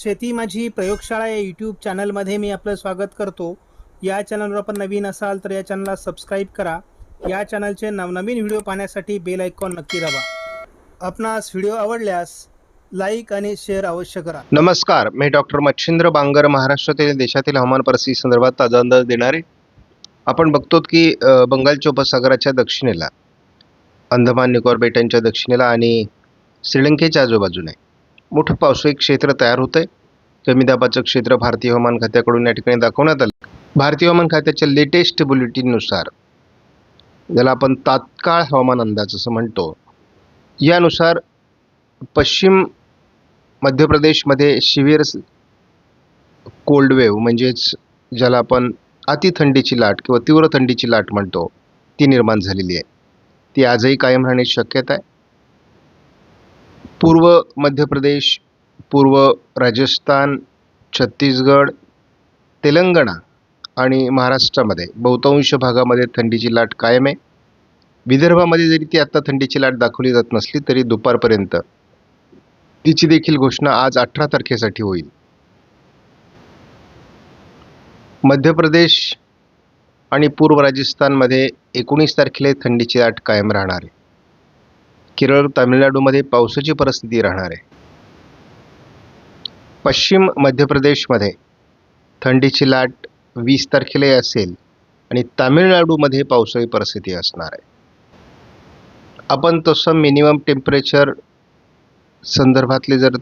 शेती माझी प्रयोगशाळा या यूट्यूब चॅनलमध्ये मी आपलं स्वागत करतो. या चॅनलवर आपण नवीन असाल तर या चॅनलला सबस्क्राईब करा. या चॅनलचे नवनवीन व्हिडिओ पाहण्यासाठी बेल आयकॉन नक्की दाबा. आपणास व्हिडिओ आवडल्यास लाईक आणि शेअर अवश्य करा. नमस्कार मी डॉक्टर मच्छिंद्र बांगर महाराष्ट्रातील देशातील हवामान परिस्थिती संदर्भात ताजा अंदाज देणारे. आपण बघतो की बंगालच्या उपसागराच्या दक्षिणेला अंदमान निकोबार बेटांच्या दक्षिणेला आणि श्रीलंकेच्या आजूबाजूने. मोठं पावसाळी क्षेत्र तयार होतं आहे कमी दाबाचं क्षेत्र भारतीय हवामान खात्याकडून या ठिकाणी दाखवण्यात आलं. भारतीय हवामान खात्याच्या लेटेस्ट बुलेटिननुसार ज्याला आपण तात्काळ हवामान अंदाज असं म्हणतो यानुसार पश्चिम मध्य प्रदेशमध्ये शिविर कोल्ड वेव्ह म्हणजेच ज्याला आपण अति थंडीची लाट किंवा तीव्र थंडीची लाट म्हणतो ती निर्माण झालेली आहे. ती आजही कायम राहण्याची शक्यता आहे. पूर्व मध्य प्रदेश पूर्व राजस्थान छत्तीसगड तेलंगणा आणि महाराष्ट्रामध्ये बहुतांश भागामध्ये थंडीची लाट कायम आहे. विदर्भामध्ये जरी ती आत्ता थंडीची लाट दाखवली जात नसली तरी दुपारपर्यंत तिची देखील घोषणा आज अठरा तारखेसाठी होईल. मध्य प्रदेश आणि पूर्व राजस्थानमध्ये एकोणीस तारखेला थंडीची लाट कायम राहणार आहे. केरळ तामिळनाडूमध्ये पावसाची परिस्थिती राहणार आहे. पश्चिम मध्य प्रदेशमध्ये थंडीची लाट वीस तारखेला असेल आणि तामिळनाडूमध्ये पावसाळी परिस्थिती असणार आहे. आपण तसं मिनिमम टेम्परेचर संदर्भातले जर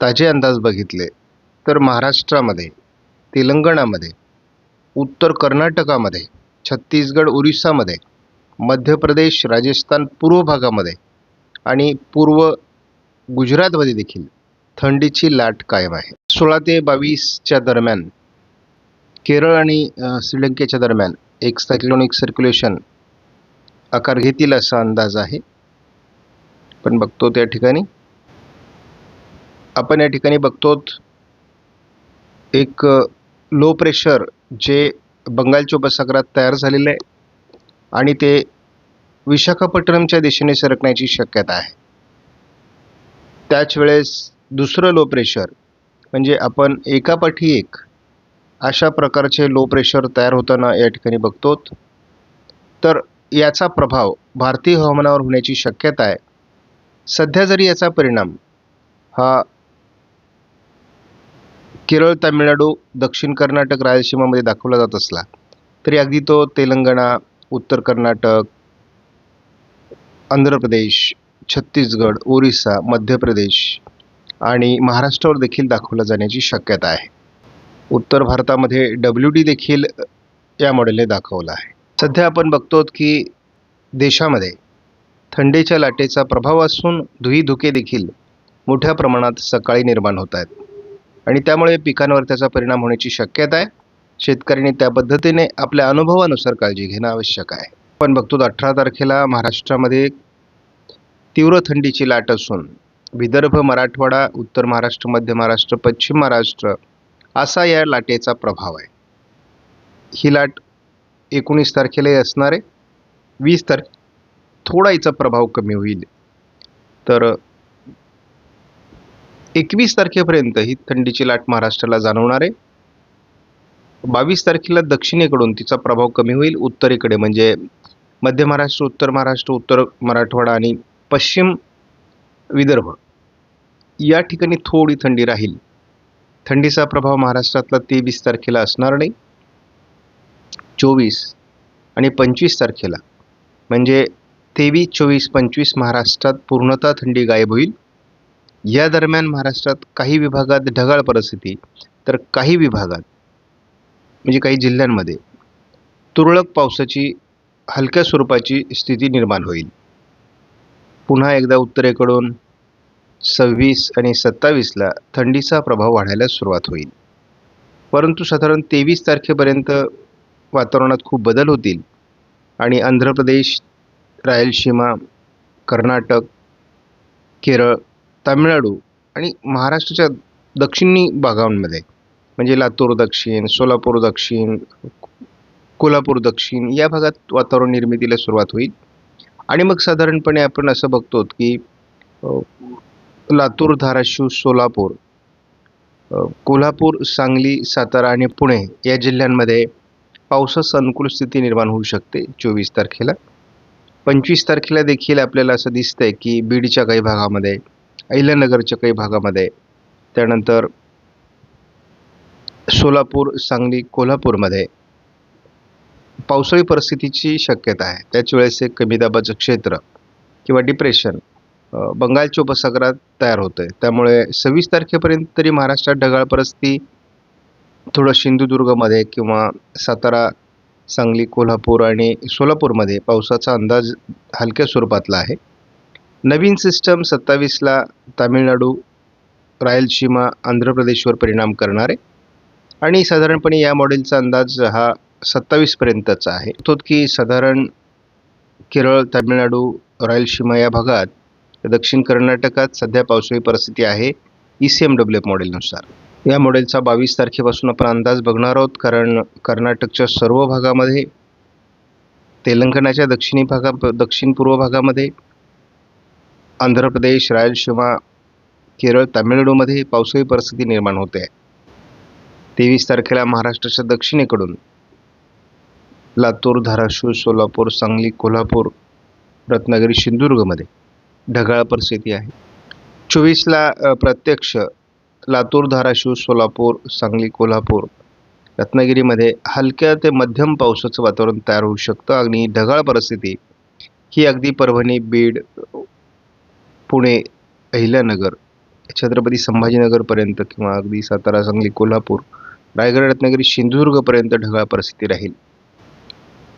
ताजे अंदाज बघितले तर महाराष्ट्रामध्ये तेलंगणामध्ये उत्तर कर्नाटकामध्ये छत्तीसगड ओरिसामध्ये मध्य प्रदेश राजस्थान पूर्व भागामध्ये आणि पूर्व गुजरातमध्ये देखील थंडीची लाट कायम आहे. सोळा ते बावीसच्या दरम्यान केरळ आणि श्रीलंकेच्या दरम्यान एक सायक्लोनिक सर्क्युलेशन आकार घेतील असा अंदाज आहे. पण बघतो त्या ठिकाणी. आपण या ठिकाणी बघतो एक लो प्रेशर जे बंगालच्या उपसागरात तयार झालेलं आहे. आणि ते विशाखापट्टणमच्या दिशेने सरकण्याची शक्यता आहे. त्याच वेळेस दुसरं लो प्रेशर म्हणजे आपण एकापाठी एक अशा प्रकारचे लो प्रेशर तयार होताना या ठिकाणी बघतो. तर याचा प्रभाव भारतीय हवामानावर होण्याची शक्यता आहे. सध्या जरी याचा परिणाम हा केरळ तामिळनाडू दक्षिण कर्नाटक रायलसीमामध्ये दाखवला जात असला तरी अगदी तो तेलंगणा उत्तर कर्नाटक आंध्र प्रदेश छत्तीसगड ओरिसा मध्य प्रदेश आणि महाराष्ट्रावर देखील दाखवला जाण्याची शक्यता आहे. उत्तर भारतामध्ये डब्ल्यू डी देखील या मॉडेलने दाखवला आहे. सध्या आपण बघतो की देशामध्ये थंडीच्या लाटेचा प्रभाव असून धुई धुके देखील मोठ्या प्रमाणात सकाळी निर्माण होत आहेत. आणि त्यामुळे पिकांवर त्याचा परिणाम होण्याची शक्यता आहे. शेतकऱ्यांनी त्या पद्धतीने आपल्या अनुभवानुसार काळजी घेणं आवश्यक आहे. आपण बघतो अठरा तारखेला महाराष्ट्रामध्ये तीव्र थंडीची लाट असून विदर्भ मराठवाडा उत्तर महाराष्ट्र मध्य महाराष्ट्र पश्चिम महाराष्ट्र असा या लाटेचा प्रभाव आहे. ही लाट एकोणीस तारखेलाही असणार आहे. वीस तारखे थोडा हिचा प्रभाव कमी होईल. तर एकवीस तारखेपर्यंत ही थंडीची लाट महाराष्ट्राला जाणवणार आहे. बावीस तारखेला दक्षिणेकडून तिचा प्रभाव कमी होईल उत्तरेकडे म्हणजे मध्य महाराष्ट्र उत्तर महाराष्ट्र उत्तर मराठवाडा आणि पश्चिम विदर्भ. या ठिकाणी थोडी थंडी राहील. थंडीचा प्रभाव महाराष्ट्रातला तेवीस तारखेला असणार नाही. चोवीस आणि पंचवीस तारखेला. म्हणजे तेवीस चोवीस पंचवीस महाराष्ट्रात पूर्णतः थंडी गायब होईल. या दरम्यान महाराष्ट्रात काही विभागात ढगाळ परिस्थिती. तर काही विभागात म्हणजे काही जिल्ह्यांमध्ये तुरळक पावसाची हलक्या स्वरूपाची स्थिती निर्माण होईल. पुन्हा एकदा उत्तरेकडून सव्वीस आणि सत्तावीसला थंडीचा प्रभाव वाढायला सुरुवात होईल. परंतु साधारण तेवीस तारखेपर्यंत वातावरणात खूप बदल होतील आणि आंध्र प्रदेश रायलसीमा कर्नाटक केरळ तामिळनाडू आणि महाराष्ट्राच्या दक्षिणी भागांमध्ये म्हणजे लातूर दक्षिण सोलापूर दक्षिण कोल्हापूर दक्षिण या भागात वातावरण निर्मितीला सुरुवात होईल. आणि मग साधारणपणे आपण असं बघतो की लातूर धाराशिव सोलापूर कोल्हापूर सांगली सातारा आणि पुणे या जिल्ह्यांमध्ये पावसाचं अनुकूल स्थिती निर्माण होऊ शकते चोवीस तारखेला. पंचवीस तारखेला देखील आपल्याला असं दिसतंय की बीडच्या काही भागामध्ये अहिल्यानगरच्या काही भागामध्ये त्यानंतर सोलापूर सांगली कोल्हापूरमध्ये पावसाळी परिस्थितीची शक्यता आहे. त्याच वेळेस एक कमी दाबाचं क्षेत्र किंवा डिप्रेशन बंगालच्या उपसागरात तयार होतं आहे त्यामुळे सव्वीस तारखेपर्यंत तरी महाराष्ट्रात ढगाळ परिस्थिती थोडं सिंधुदुर्गमध्ये किंवा सातारा सांगली कोल्हापूर आणि सोलापूरमध्ये पावसाचा अंदाज हलक्या स्वरूपातला आहे. नवीन सिस्टम सत्तावीसला तामिळनाडू रायलसीमा आंध्र प्रदेशवर परिणाम करणार. आहे आणि साधारणपणे या मॉडेलचा अंदाज हा सत्तावीसपर्यंतचा आहे. तो की साधारण केरळ तामिळनाडू रायलसीमा या भागात दक्षिण कर्नाटकात सध्या पावसाळी परिस्थिती आहे E C M W F मॉडेलनुसार या मॉडेलचा बावीस तारखेपासून आपण अंदाज बघणार आहोत कारण कर्नाटकच्या सर्व भागामध्ये तेलंगणाच्या दक्षिणी भागा दक्षिण पूर्व भागामध्ये आंध्र प्रदेश रायलसीमा केरळ तामिळनाडूमध्ये पावसाळी परिस्थिती निर्माण होते आहे. तेवीस तारखेला महाराष्ट्राच्या दक्षिणेकडून लातूर धाराशिव सोलापूर सांगली कोल्हापूर रत्नागिरी सिंधुदुर्गमध्ये ढगाळ परिस्थिती आहे. चोवीसला प्रत्यक्ष लातूर धाराशिव सोलापूर सांगली कोल्हापूर रत्नागिरीमध्ये हलक्या ते मध्यम पावसाचं वातावरण तयार होऊ शकतं. आणि ढगाळ परिस्थिती ही अगदी परभणी बीड पुणे अहिल्यानगर छत्रपती संभाजीनगरपर्यंत किंवा अगदी सातारा सांगली कोल्हापूर रायगड रत्नागिरी सिंधुदुर्गपर्यंत ढगाळ परिस्थिती राहील.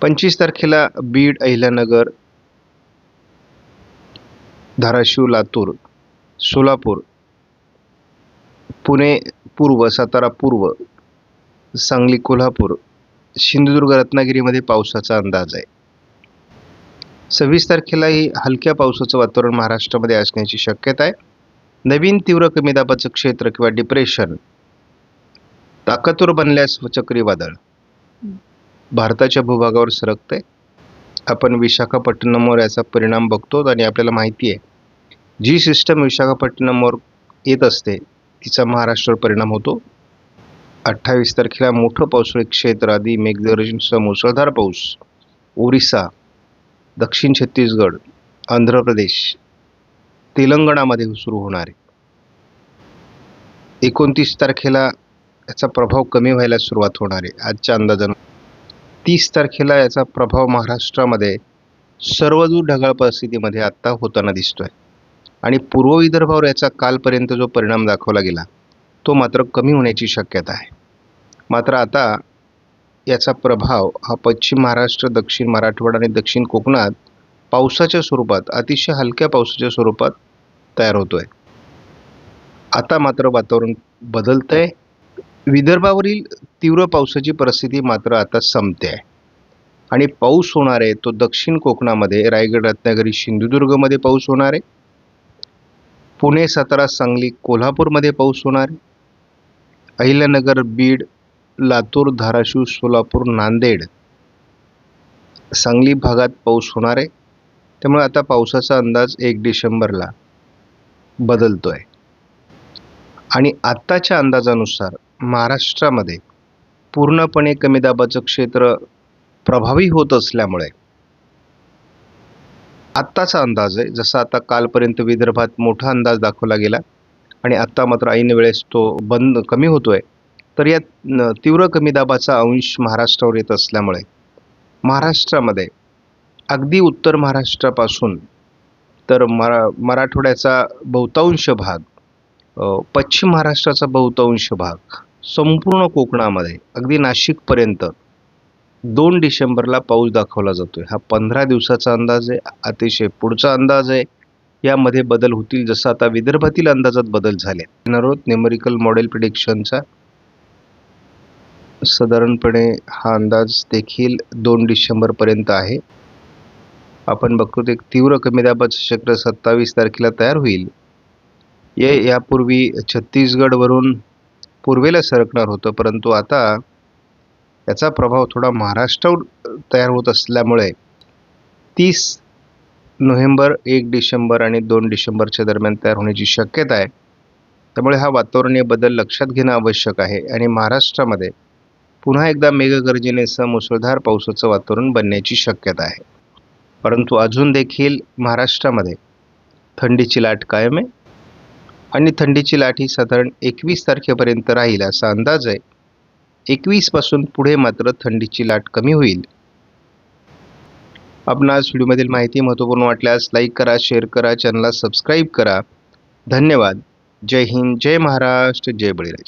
पंचवीस तारखेला बीड अहिल्यानगर धाराशिव लातूर सोलापूर पुणे पूर्व सातारा पूर्व सांगली कोल्हापूर सिंधुदुर्ग रत्नागिरीमध्ये पावसाचा अंदाज आहे. सव्वीस तारखेलाही हलक्या पावसाचं वातावरण महाराष्ट्रामध्ये असण्याची शक्यता आहे. नवीन तीव्र कमी दाबाचं क्षेत्र किंवा डिप्रेशन ताकदवर बनल्यास चक्रीवादळ. भारताच्या भूभागावर सरकतंय. आपण विशाखापट्टणमवर याचा परिणाम बघतो आणि आपल्याला माहिती आहे. जी सिस्टम विशाखापट्टणमवर येत असते तिचा महाराष्ट्रावर परिणाम होतो. अठ्ठावीस तारखेला मोठं पावसाळी क्षेत्र आधी मेघगर्जनसह मुसळधार पाऊस. ओरिसा दक्षिण छत्तीसगड आंध्र प्रदेश तेलंगणामध्ये सुरू होणार आहे. एकोणतीस तारखेला याचा प्रभाव कमी व्हायला सुरुवात होणार आहे. आजच्या अंदाजानं तीस तारखेला याचा प्रभाव महाराष्ट्रामध्ये सर्वदूर ढगाळ परिस्थितीमध्ये आत्ता होताना दिसतो आहे आणि पूर्व विदर्भावर याचा कालपर्यंत जो परिणाम दाखवला गेला तो मात्र कमी होण्याची शक्यता आहे. मात्र आता याचा प्रभाव हा पश्चिम महाराष्ट्र दक्षिण मराठवाडा आणि दक्षिण कोकणात पावसाच्या स्वरूपात अतिशय हलक्या पावसाच्या स्वरूपात तयार होतो आहे आता मात्र वातावरण बदलतं आहे विदर्भावरील तीव्र पावसाची परिस्थिती मात्र आता संपते आहे. आणि पाऊस होणार आहे तो दक्षिण कोकणामध्ये रायगड रत्नागिरी सिंधुदुर्गमध्ये पाऊस होणार आहे. पुणे सातारा सांगली कोल्हापूरमध्ये पाऊस होणार आहे. अहिल्यानगर बीड लातूर धाराशिव सोलापूर नांदेड सांगली भागात पाऊस होणार आहे. त्यामुळे आता पावसाचा अंदाज एक डिसेंबरला आहे आणि आत्ताच्या अंदाजानुसार महाराष्ट्रामध्ये पूर्णपणे कमी दाबाचं क्षेत्र प्रभावी होत असल्यामुळे आत्ताचा अंदाज आहे जसा आता कालपर्यंत विदर्भात मोठा अंदाज दाखवला गेला आणि आत्ता मात्र ऐन वेळेस तो बंद कमी होतो आहे तर या तीव्र कमी दाबाचा अंश महाराष्ट्रावर येत असल्यामुळे महाराष्ट्रामध्ये अगदी उत्तर महाराष्ट्रापासून तर मरा मराठवाड्याचा बहुतांश भाग पश्चिम महाराष्ट्राचा बहुतांश भाग संपूर्ण कोकणामध्ये अगदी नाशिकपर्यंत दोन डिसेंबरला पाऊस दाखवला जातो आहे हा पंधरा दिवसाचा अंदाज आहे अतिशय पुढचा अंदाज आहे. यामध्ये बदल होतील जसं आता विदर्भातील अंदाजात बदल झाले. नरोत न्यूमरिकल मॉडेल प्रिडिक्शनचा साधारणपणे हा अंदाज देखील दोन डिसेंबरपर्यंत आहे. आपण बघतो ते एक तीव्र कमी दाबाचं चक्र सत्तावीस तारखेला तयार होईल. ये यापूर्वी छत्तीसगडवरून पूर्वेला सरकणार होतं. परंतु आता याचा प्रभाव थोडा महाराष्ट्रावर तयार होत असल्यामुळे तीस नोव्हेंबर एक डिसेंबर आणि दोन डिसेंबरच्या दरम्यान तयार होण्याची शक्यता आहे. त्यामुळे हा वातावरणीय बदल लक्षात घेणं आवश्यक आहे आणि महाराष्ट्रामध्ये पुन्हा एकदा मेघगर्जनेसह मुसळधार पावसाचं वातावरण बनण्याची शक्यता आहे. परंतु अजून देखील महाराष्ट्रामध्ये थंडीची लाट कायम आहे. आणि थंडीची लाट ही साधारण एकवीस तारखेपर्यंत राहील असा अंदाज आहे. एकवीसपासून पुढे मात्र थंडीची लाट कमी होईल. आपणास व्हिडिओमधील माहिती महत्त्वपूर्ण वाटल्यास लाईक करा शेअर करा चॅनलला सबस्क्राईब करा. धन्यवाद. जय हिंद जय महाराष्ट्र जय बळीराज.